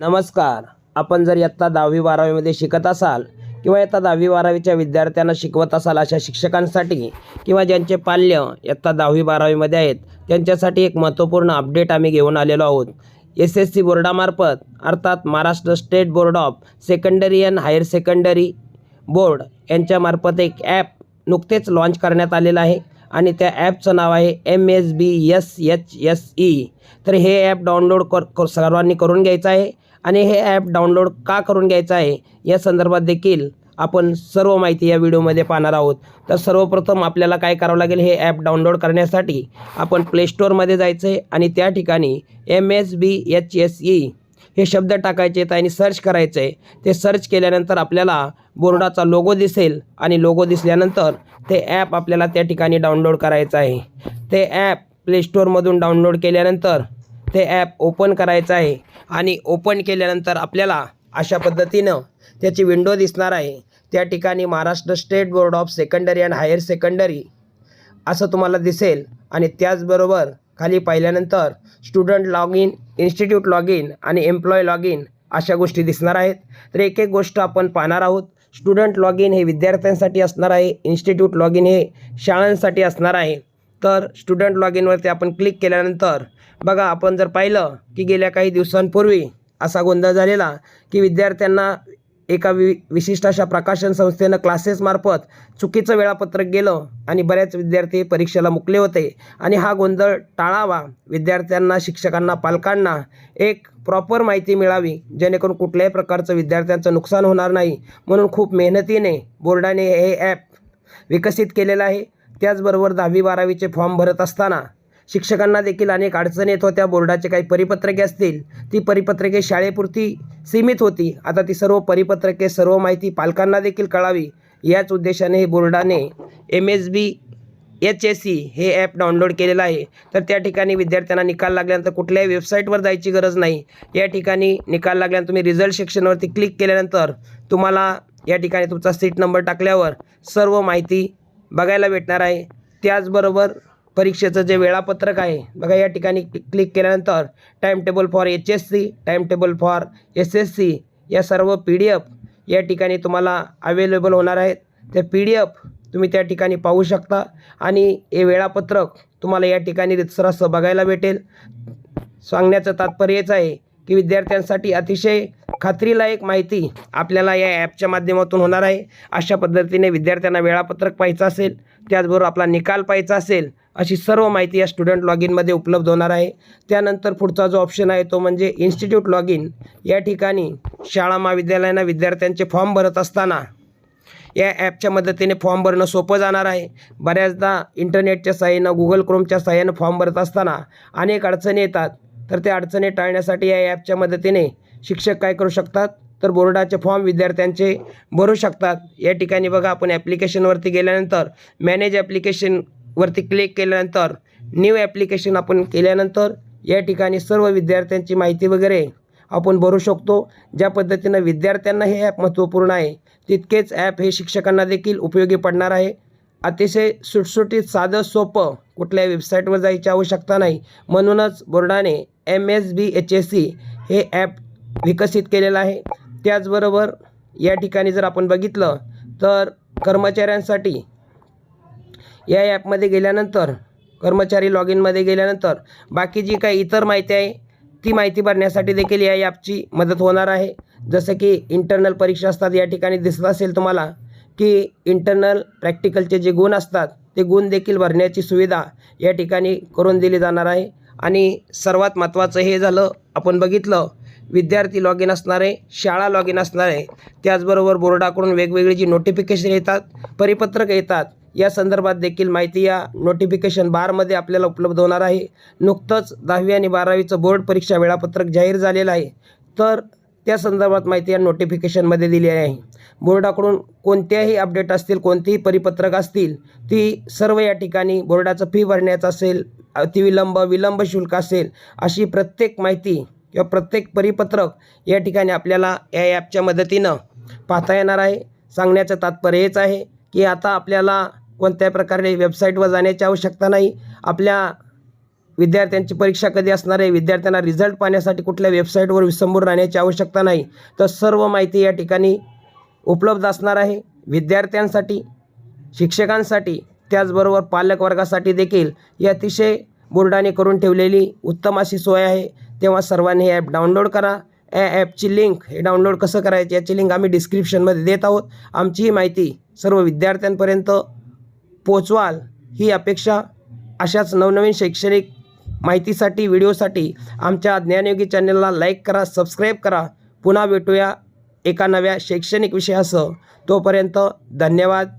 नमस्कार. आपण जर इयत्ता दहावी बारावीमध्ये शिकत असाल किंवा इयत्ता दहावी बारावीच्या विद्यार्थ्यांना शिकवत असाल अशा शिक्षकांसाठी किंवा ज्यांचे पाल्य इयत्ता दहावी बारावीमध्ये आहेत त्यांच्यासाठी एक महत्त्वपूर्ण अपडेट आम्ही घेऊन आलेलो आहोत. एस एस सी बोर्डामार्फत अर्थात Maharashtra state board of secondary and higher secondary board यांच्यामार्फत एक ॲप नुकतेच लॉन्च करण्यात आलेलं आहे आणि त्या ॲपचं नाव आहे M S B S H S E. तर हे ॲप डाउनलोड कर कर- सर्वांनी करून घ्यायचं आहे. आणि हे ॲप डाउनलोड का करून घ्यायचं आहे? या संदर्भात देखील आपण सर्व माहिती या व्हिडिओमध्ये पाहणार आहोत. तर सर्वप्रथम आपल्याला काय करावं लागेल हे ॲप डाउनलोड करण्यासाठी आपण प्लेस्टोअरमध्ये जायचं आहे आणि त्या ठिकाणी M S B H S E हे शब्द टाकायचे आहेत आणि सर्च करायचं आहे ते सर्च केल्यानंतर आपल्याला बोर्डाचा लोगो दिसेल आणि लोगो दिसल्यानंतर ते ॲप आपल्याला त्या ठिकाणी डाउनलोड करायचं आहे. ते ॲप प्लेस्टोअरमधून डाउनलोड केल्यानंतर ते ॲप ओपन करायचं आहे आणि ओपन केल्यानंतर आपल्याला अशा पद्धतीनं त्याची विंडो दिसणार आहे. त्या ठिकाणी Maharashtra state board of secondary and higher secondary असं तुम्हाला दिसेल आणि त्याचबरोबर खाली पाहिल्यानंतर student log in institute log in आणि एम्प्लॉय लॉग इन अशा गोष्टी दिसणार आहेत. तर एक एक गोष्ट आपण पाहणार आहोत. स्टुडंट लॉग इन हे विद्यार्थ्यांसाठी असणार आहे इन्स्टिट्यूट लॉग इन हे शाळांसाठी असणार आहे. तर स्टुडंट लॉग इनवरती आपण क्लिक केल्यानंतर बघा आपण जर पाहिलं की गेल्या काही दिवसांपूर्वी असा गोंधळ झालेला की विद्यार्थ्यांना एका वि विशिष्ट अशा प्रकाशन संस्थेनं क्लासेसमार्फत चुकीचं वेळापत्रक गेलं आणि बऱ्याच विद्यार्थी परीक्षेला मुकले होते. आणि हा गोंधळ टाळावा विद्यार्थ्यांना शिक्षकांना पालकांना एक प्रॉपर माहिती मिळावी जेणेकरून कुठल्याही प्रकारचं विद्यार्थ्यांचं नुकसान होणार नाही. म्हणून खूप मेहनतीने बोर्डाने हे ॲप विकसित केलेलं आहे. त्याचबरोबर दहावी बारावीचे फॉर्म भरत असताना शिक्षकांना देखील अनेक अडचणी येत होत्या. बोर्डाचे काही परिपत्रके असतील ती परिपत्रके शाळेपुरती सीमित होती. आता ती सर्व परिपत्रके सर्व माहिती पालकांना देखील कळावी याच उद्देशाने हे बोर्डाने M S B H S C हे ॲप डाउनलोड केलेलं आहे. तर त्या ठिकाणी विद्यार्थ्यांना निकाल लागल्यानंतर कुठल्याही वेबसाईटवर जायची गरज नाही. या ठिकाणी निकाल लागल्यानंतर तुम्ही रिझल्ट सेक्शनवरती क्लिक केल्यानंतर तुम्हाला या ठिकाणी तुमचा सीट नंबर टाकल्यावर सर्व माहिती बघायला भेटणार आहे. त्याचबरोबर परीक्षेचं जे वेळापत्रक आहे बघा या ठिकाणी क्लिक केल्यानंतर time table for H S C time table for S S C या सर्व पी डी एफ या ठिकाणी तुम्हाला अवेलेबल होणार आहेत. ते पी डी एफ तुम्ही त्या ठिकाणी पाहू शकता आणि हे वेळापत्रक तुम्हाला या ठिकाणी रितसरास बघायला भेटेल. सांगण्याचं तात्पर्यच आहे की विद्यार्थ्यांसाठी अतिशय खात्रीलायक माहिती आपल्याला या ॲपच्या माध्यमातून होणार आहे. अशा पद्धतीने विद्यार्थ्यांना वेळापत्रक पाहायचं असेल त्याचबरोबर आपला निकाल पाहायचा असेल अशी सर्व माहिती या स्टुडंट लॉग इनमध्ये उपलब्ध होणार आहे. त्यानंतर पुढचा जो ऑप्शन आहे तो म्हणजे इन्स्टिट्यूट लॉग इन या ठिकाणी शाळा महाविद्यालयांना विद्यार्थ्यांचे फॉर्म भरत असताना या ॲपच्या मदतीने फॉर्म भरणं सोपं जाणार आहे. बऱ्याचदा इंटरनेटच्या साहाय्यानं गुगल क्रोमच्या साहाय्यानं फॉर्म भरत असताना अनेक अडचणी येतात. तर त्या अडचणी टाळण्यासाठी या ॲपच्या मदतीने शिक्षक काय करू शकतात? तर बोर्डाचे फॉर्म विद्यार्थ्यांचे भरू शकतात. या ठिकाणी बघा आपण ॲप्लिकेशनवरती गेल्यानंतर मॅनेज ॲप्लिकेशनवरती क्लिक केल्यानंतर न्यू ॲप्लिकेशन आपण केल्यानंतर या ठिकाणी सर्व विद्यार्थ्यांची माहिती वगैरे आपण भरू शकतो. ज्या पद्धतीनं विद्यार्थ्यांना हे ॲप महत्त्वपूर्ण आहे तितकेच ॲप हे शिक्षकांना देखील उपयोगी पडणार आहे. अतिशय सुटसुटीत साधं सोपं कुठल्याही वेबसाईटवर जायची आवश्यकता नाही. म्हणूनच बोर्डाने M S B H S C हे ॲप विकसित केलेलं आहे. त्याचबरोबर या ठिकाणी जर आपण बघितलं तर कर्मचाऱ्यांसाठी या ॲपमध्ये गेल्यानंतर कर्मचारी लॉग इनमध्ये गेल्यानंतर बाकी जी काही इतर माहिती आहे ती माहिती भरण्यासाठी देखील या ॲपची मदत होणार आहे. जसं की इंटरनल परीक्षा असतात या ठिकाणी दिसत असेल तुम्हाला. की इंटरनल प्रॅक्टिकलचे जे गुण असतात ते गुण देखील भरण्याची सुविधा या ठिकाणी करून दिली जाणार आहे. आणि सर्वात महत्त्वाचं हे झालं आपण बघितलं विद्यार्थी लॉग इन असणार आहे शाळा लॉग इन असणार आहे त्याचबरोबर बोर्डाकडून वेगवेगळी जी नोटिफिकेशन येतात परिपत्रक येतात या संदर्भात देखील माहिती या नोटिफिकेशन बारमध्ये आपल्याला उपलब्ध होणार आहे. नुकतंच दहावी आणि बारावीचं बोर्ड परीक्षा वेळापत्रक जाहीर झालेलं आहे. तर त्या संदर्भात माहिती या नोटिफिकेशनमध्ये दिली आहे. बोर्डाकडून कोणत्याही अपडेट असतील कोणतेही परिपत्रक असतील ती सर्व या ठिकाणी बोर्डाचं फी भरण्याचं असेल अतिविलंब विलंब शुल्क असेल अशी प्रत्येक माहिती किंवा प्रत्येक परिपत्रक या ठिकाणी आपल्याला या ॲपच्या मदतीनं पाहता येणार आहे. सांगण्याचं तात्पर्य हेच आहे की आता आपल्याला कोणत्याही प्रकारे वेबसाईटवर जाण्याची आवश्यकता नाही. आपल्या विद्यार्थ्यांची परीक्षा कधी असणार आहे? विद्यार्थ्यांना रिझल्ट पाहण्यासाठी कुठल्या वेबसाईटवर विसंबून राहण्याची आवश्यकता नाही. तर सर्व माहिती या ठिकाणी उपलब्ध असणार आहे. विद्यार्थ्यांसाठी शिक्षकांसाठी त्याचबरोबर पालकवर्गासाठी देखील ही अतिशय बोर्डाने करून ठेवलेली उत्तम अशी सोय आहे. तेव्हा सर्वांनी हे ॲप डाउनलोड करा. या ॲपची लिंक हे डाउनलोड कसं करायचं याची लिंक आम्ही डिस्क्रिप्शनमध्ये देत आहोत. आमची ही माहिती सर्व विद्यार्थ्यांपर्यंत पोचवाल ही अपेक्षा अशाच नवनवीन शैक्षणिक माहितीसाठी व्हिडिओसाठी आमच्या ज्ञानयोगी चॅनलला लाईक करा सबस्क्राईब करा. पुन्हा भेटूया एका नव्या शैक्षणिक विषयासह. तोपर्यंत धन्यवाद.